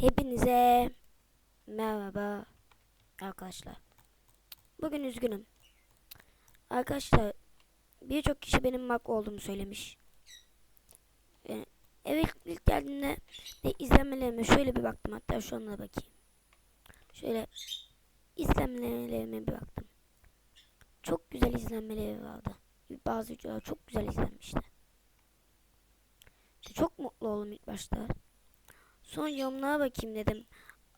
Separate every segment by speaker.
Speaker 1: Hepinize merhaba arkadaşlar. Bugün üzgünüm. Arkadaşlar birçok kişi benim mak olduğumu söylemiş. Ve eve ilk geldiğimde de izlenmelerime şöyle bir baktım hatta şu anda da bakayım. Şöyle izlenmelerime bir baktım. Çok güzel izlenmeleri vardı. Bazı videolar çok güzel izlenmişti. Çok mutlu oldum ilk başta. Son yorumlara bakayım dedim.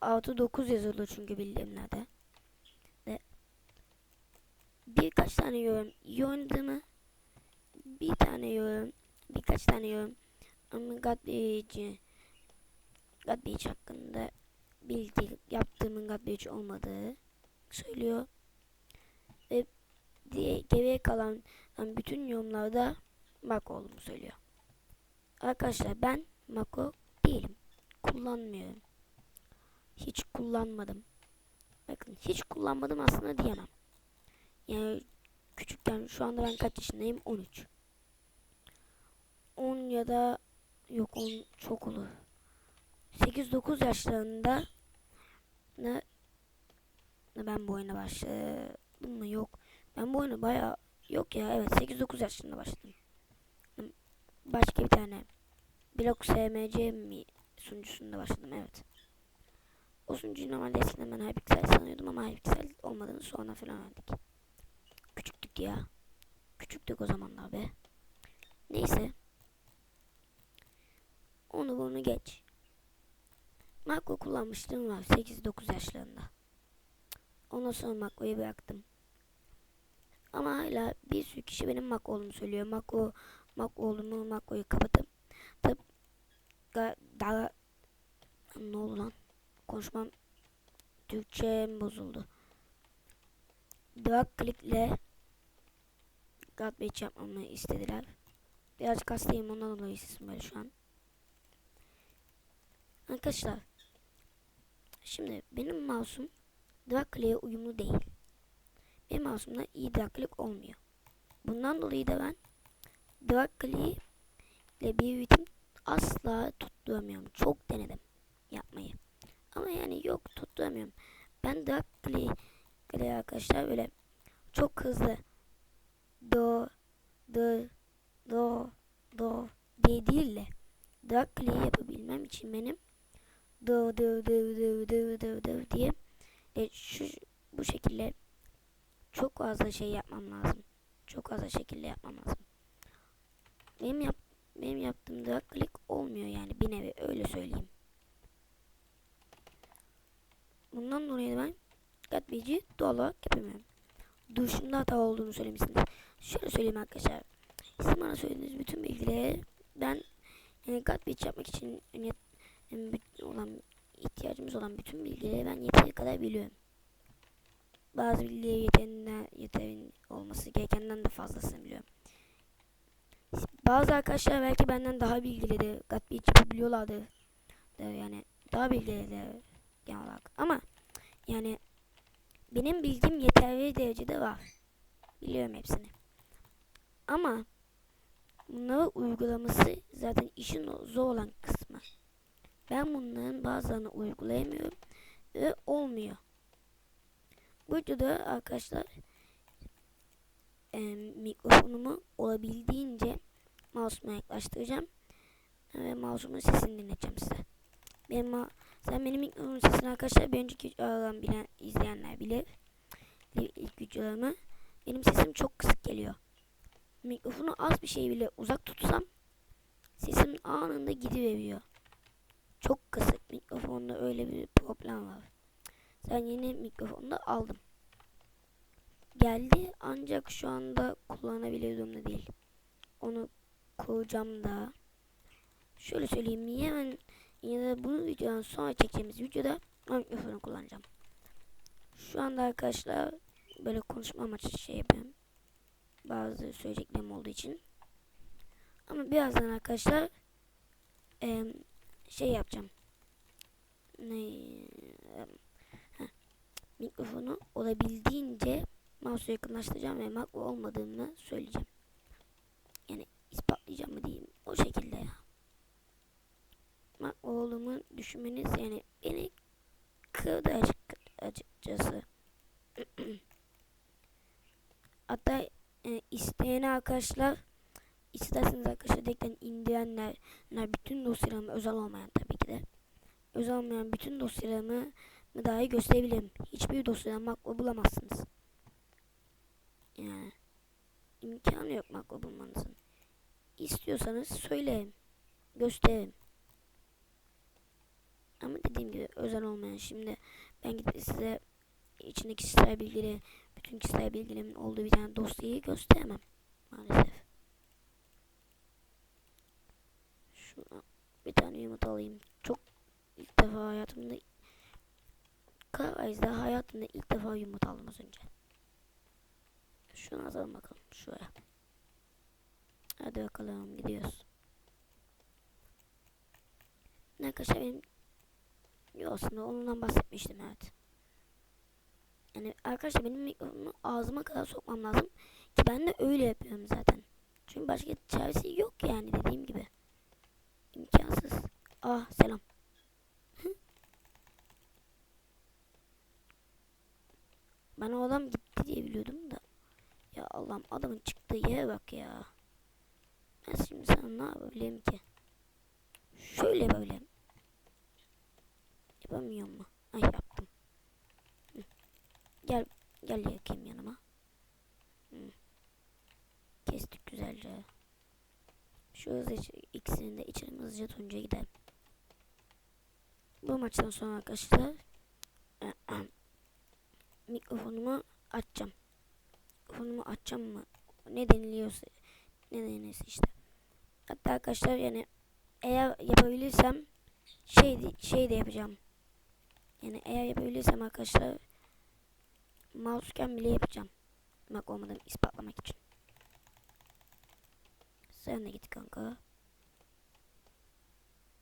Speaker 1: 6-9 yazıldı çünkü bildirimlerde. Ve birkaç tane yorum iyi oynadığımı bir tane yorum birkaç tane yorum ama God Beach hakkında bildiği yaptığımın Beach olmadığı söylüyor. Ve diye geriye kalan yani bütün yorumlarda Mako olduğumu söylüyor. Arkadaşlar ben Mako değilim kullanmıyorum. Hiç kullanmadım. Bakın hiç kullanmadım aslında diyemem. Yani küçükten şu anda ben kaç yaşındayım? 13. 10 ya da yok 10 çok olur. 8-9 yaşlarında ne, ne ben bu oyuna başladım mı? Yok. Ben bu oyuna baya yok ya evet 8-9 yaşlarında başladım. Başka bir tane Blok SMC mi sunucusunda başladım evet. O sunucuyu normalde eskiden ben Hypixel sanıyordum ama Hypixel olmadığını sonra falan öğrendik. Küçüktük ya. Küçüktük o zamanlar be. Neyse. Onu bunu geç. Makro kullanmışlığım var 8-9 yaşlarında. Ondan sonra makroyu bıraktım. Ama hala bir sürü kişi benim mak olduğumu söylüyor. Makro, mak olduğumu, makroyu kapatıp tıp daha ne oldu lan? Konuşmam Türkçem bozuldu. Drag click'le God Beach yapmamı istediler. Birazcık hastayım ondan dolayı sesim böyle şu an. Arkadaşlar şimdi benim mouse'um drag click'e uyumlu değil. Benim mouse'umda iyi click olmuyor. Bundan dolayı da ben click ile bir ritim asla tutturamıyorum. Çok denedim yapmayı. Ama yani yok tutturamıyorum. Ben drag click arkadaşlar böyle çok hızlı do do do do diye değil de click yapabilmem için benim do do do do do do do diye e, şu bu şekilde çok fazla şey yapmam lazım. Çok fazla şekilde yapmam lazım. Benim yap benim yaptığım drag click olmuyor yani bir nevi öyle söyleyeyim. Bundan dolayı ben katlayıcı doğal olarak yapamıyorum. Duruşumda hata olduğunu söylemişsiniz. Şöyle söyleyeyim arkadaşlar. Siz bana söylediğiniz bütün bilgileri ben yani katlayıcı yapmak için yani olan ihtiyacımız olan bütün bilgileri ben yeteri kadar biliyorum. Bazı bilgileri yeterinden, yeterin olması gerekenden de fazlasını biliyorum. Bazı arkadaşlar belki benden daha bilgili de gat bir yapabiliyorlardı. De yani daha bilgili de genel olarak. Ama yani benim bilgim yeterli derecede var. Biliyorum hepsini. Ama bunları uygulaması zaten işin zor olan kısmı. Ben bunların bazılarını uygulayamıyorum ve olmuyor. Bu videoda arkadaşlar e, mikrofonumu olabildiğince mouse'uma yaklaştıracağım. Ve mouse'umun sesini dinleteceğim size. Benim sen benim mikrofonun sesini arkadaşlar bir önceki videolardan bilen, izleyenler bilir. İlk videolarımı. Benim sesim çok kısık geliyor. Mikrofonu az bir şey bile uzak tutsam sesim anında gidiveriyor. Çok kısık mikrofonda öyle bir problem var. Sen yeni mikrofonu da aldım. Geldi ancak şu anda kullanabilir durumda değil. Onu kuracağım da. Şöyle söyleyeyim hemen da bu videodan sonra çekeceğimiz videoda mikrofonu kullanacağım. Şu anda arkadaşlar böyle konuşma amaçlı şey yapıyorum. Bazı söyleyeceklerim olduğu için. Ama birazdan arkadaşlar e, şey yapacağım. Ne, mikrofonu olabildiğince mouse'u yakınlaştıracağım ve makro olmadığını söyleyeceğim. İspatlayacağım mı diyeyim. O şekilde ya. Makro yaptığımı düşünmeniz yani beni kırdı açık, açıkçası. Hatta e, isteyen arkadaşlar isterseniz arkadaşlar direkten indirenler bütün dosyalarımı özel olmayan tabii ki de özel olmayan bütün dosyalarımı dahi gösterebilirim. Hiçbir dosyada makro bulamazsınız. Yani imkanı yok makro bulmanızın. İstiyorsanız söyleyin. Gösterin. Ama dediğim gibi özel olmayan şimdi ben gidip size içindeki kişisel bilgileri bütün kişisel bilgilerimin olduğu bir tane dosyayı gösteremem maalesef. Şuna bir tane yumurta alayım. Çok ilk defa hayatımda Karayi'de hayatımda ilk defa yumurta aldım az önce. Şunu atalım bakalım şuraya. Hadi bakalım gidiyoruz. Arkadaşlar benim Yo, aslında ondan bahsetmiştim evet. Yani arkadaşlar benim mikrofonumu ağzıma kadar sokmam lazım ki ben de öyle yapıyorum zaten. Çünkü başka çaresi yok yani dediğim gibi. İmkansız. Ah selam. ben o adam gitti diye biliyordum da. Ya Allah'ım adamın çıktığı yere bak ya. Ne yapabilirim ki? Şöyle böyle. Yapamıyorum mu? Ay yaptım. Hı. Gel gel yakayım yanıma. Kestik güzelce. Şu hızlı ikisini de içelim hızlıca Tunca'ya gidelim. Bu maçtan sonra arkadaşlar mikrofonumu açacağım. Mikrofonumu açacağım mı? Ne deniliyorsa ne denilirse işte. Hatta arkadaşlar yani eğer yapabilirsem şey şey de yapacağım. Yani eğer yapabilirsem arkadaşlar mouse'ken bile yapacağım. Bak olmadan ispatlamak için. Sen de git kanka.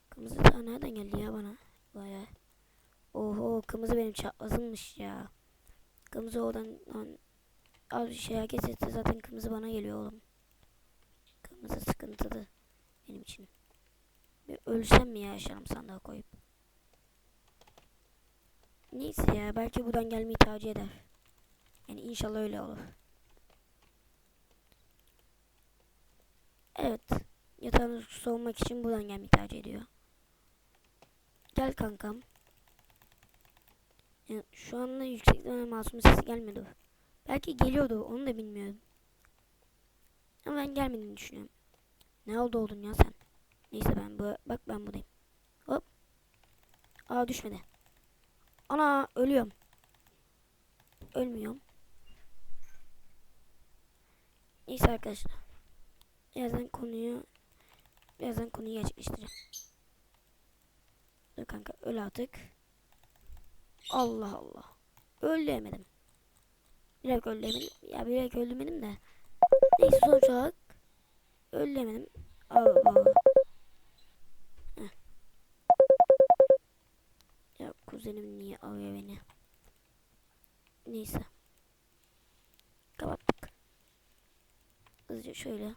Speaker 1: Kırmızı ta nereden geldi ya bana? Baya. Oho kırmızı benim çaprazımmış ya. Kırmızı oradan lan, az bir şey herkes etse zaten kırmızı bana geliyor oğlum. Kırmızı sıkıntılı benim için. Bir ölsem mi ya yaşarım sandığa koyup. Neyse ya belki buradan gelmeyi tercih eder. Yani inşallah öyle olur. Evet. Yatağını soğumak için buradan gelmeyi tercih ediyor. Gel kankam. Yani şu anda yüksekten masum sesi gelmedi. Belki geliyordu onu da bilmiyorum. Ama ben gelmediğini düşünüyorum. Ne oldu oldun ya sen? Neyse ben bu bak ben buradayım. Hop. Aa düşmedi. Ana ölüyorum. Ölmüyorum. Neyse arkadaşlar. Birazdan konuyu birazdan konuyu gerçekleştireceğim. Dur kanka öl artık. Allah Allah. Öldüremedim. Bilerek öldüremedim. Ya bilerek öldürmedim de. Neyse sonuç olarak öldüremedim. Allah. Heh. Ya kuzenim niye arıyor beni? Neyse. Kapattık. Hızlıca şöyle.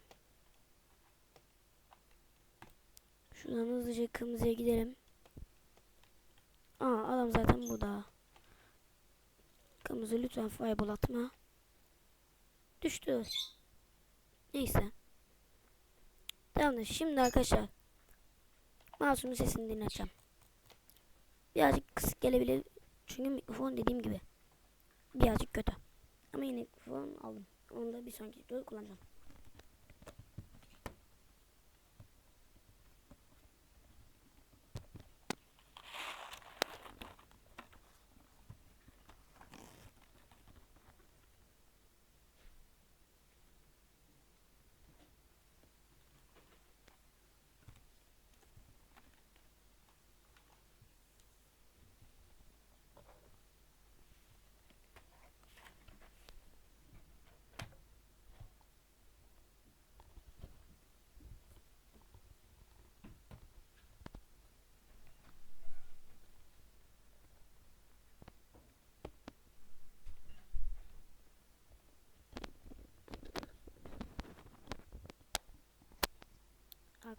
Speaker 1: Şuradan hızlıca kırmızıya gidelim. Aa adam zaten burada. Kırmızı lütfen fireball atma. Düştü. Neyse. Tamamdır. Şimdi arkadaşlar. Mouse'umun sesini dinleteceğim. Birazcık kısık gelebilir. Çünkü mikrofon dediğim gibi. Birazcık kötü. Ama yine mikrofon aldım. Onu da bir sonraki videoda kullanacağım.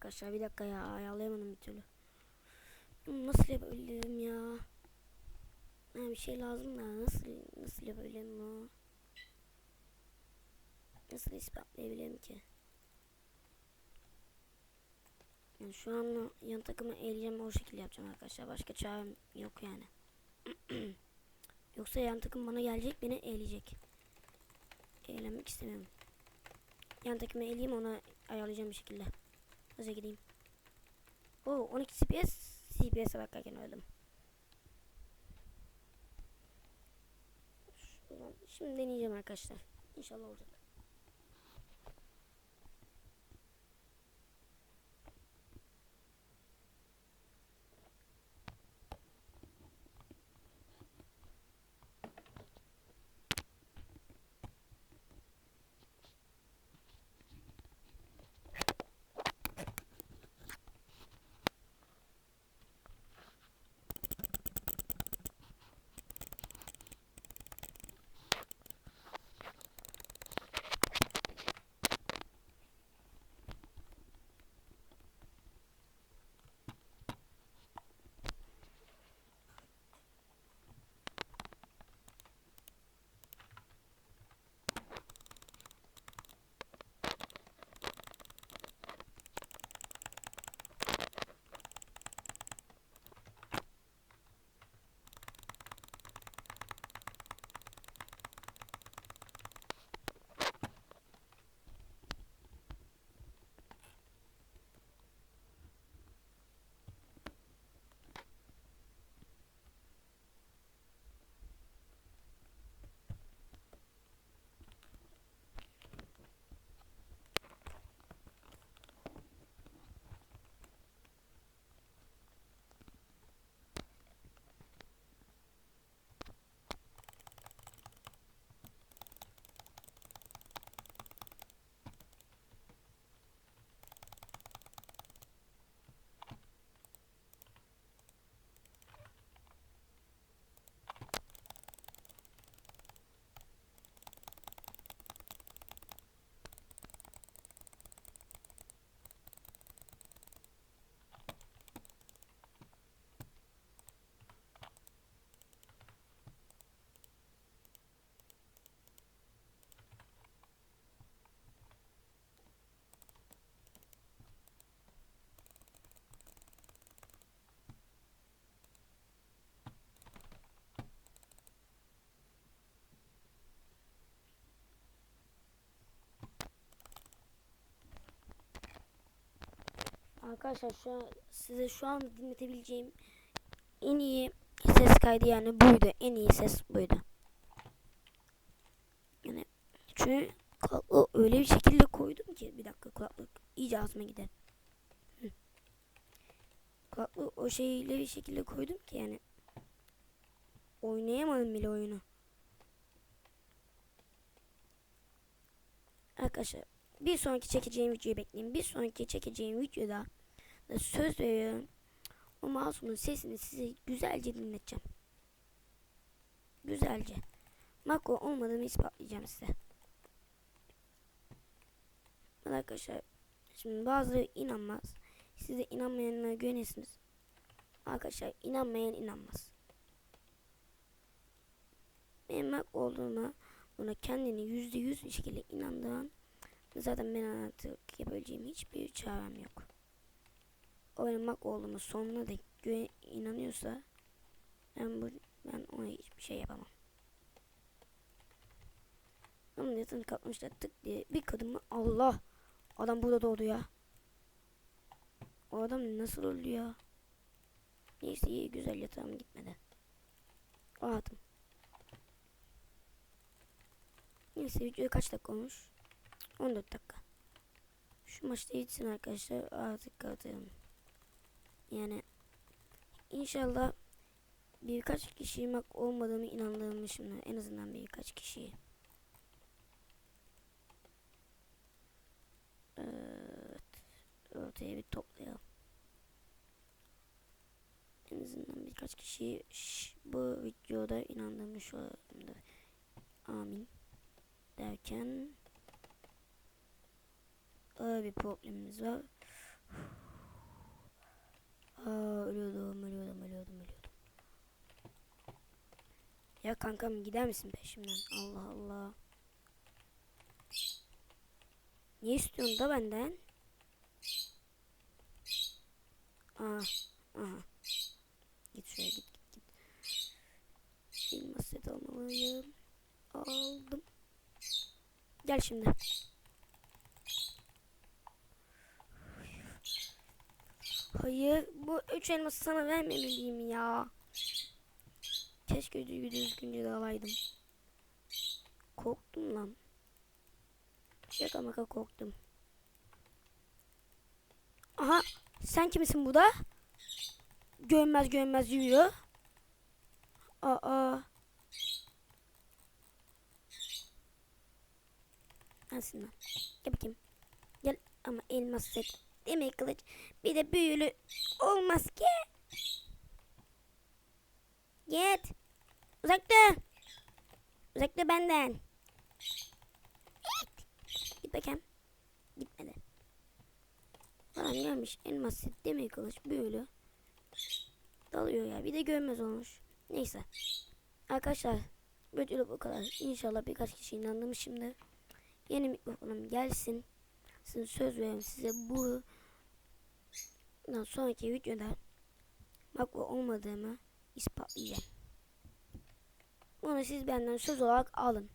Speaker 1: Arkadaşlar bir dakika ya ayarlayamadım bir türlü. Hmm, bir şey lazım da nasıl nasıl yapabilirim bunu? Nasıl ispatlayabilirim ki? Yani şu an yan takımı eleyeceğim o şekilde yapacağım arkadaşlar. Başka çarem yok yani. Yoksa yan takım bana gelecek beni eleyecek. Eğlenmek istemiyorum. Yan takımı eleyeyim ona ayarlayacağım bir şekilde. Hızlı gideyim. Oo 12 CPS. CPS'e bakarken öldüm. Şuradan- Şimdi deneyeceğim arkadaşlar. İnşallah olacak. Arkadaşlar şu an size şu an dinletebileceğim en iyi ses kaydı yani buydu. En iyi ses buydu. Yani çünkü kulaklığı öyle bir şekilde koydum ki bir dakika kulaklık iyice ağzıma gider. Hı. Kulaklığı o şeyle bir şekilde koydum ki yani oynayamadım bile oyunu. Arkadaşlar bir sonraki çekeceğim videoyu bekleyin. Bir sonraki çekeceğim videoda da söz veriyorum. O mouse'un sesini size güzelce dinleteceğim. Güzelce. Makro olmadığını ispatlayacağım size. Arkadaşlar şimdi bazıları inanmaz. Siz de inanmayanlara güvenirsiniz. Arkadaşlar inanmayan inanmaz. Benim mak olduğuma buna kendini yüzde yüz şekilde inandıran zaten ben artık yapabileceğim hiçbir çarem yok. Oynamak olduğumu sonuna dek inanıyorsa ben bu ben ona hiçbir şey yapamam. Ama yatağını kalkmışlar tık diye bir kadın mı Allah adam burada doğdu ya. O adam nasıl öldü ya? Neyse iyi güzel yatağım gitmedi. Rahatım. Neyse video kaç dakika olmuş? 14 dakika. Şu maçta gitsin arkadaşlar artık kapatalım. Yani inşallah birkaç kişi bak olmadığımı inandığımı şimdi en azından birkaç kişiyi. Evet. Ortaya bir toplayalım. En azından birkaç kişi şş, bu videoda inandığımı şu anda. Amin. Derken Aa, bir problemimiz var. Aa, ölüyordum, ölüyordum, ölüyordum, ölüyordum. Ya kankam gider misin peşimden? Allah Allah. Ne istiyorsun da benden? Aa, aha. Git şuraya git git git. Elmas set almalıyım. Aldım. Gel şimdi. Hayır, bu üç elması sana vermemeliyim ya. Keşke düzgün düzgünce de alaydım. Korktum lan. Şaka maka korktum. Aha, sen kimsin bu da? Görmez görmez yürüyor. Aa. Aslında. Gel bakayım. Gel ama elmas set. Demek kılıç. Bir de büyülü olmaz ki. Git. Uzak dur. Uzak dur benden. Git. Git bakayım. Gitmedi. Falan gelmiş. Elmas. Demek kılıç. Büyülü. Dalıyor ya. Bir de görmez olmuş. Neyse. Arkadaşlar. Böyle bu kadar. İnşallah birkaç kişi inanmışımdır. Yeni mikrofonum gelsin. Size söz veriyorum size bu Bundan sonraki videoda makro olmadığımı ispatlayacağım. Bunu siz benden söz olarak alın.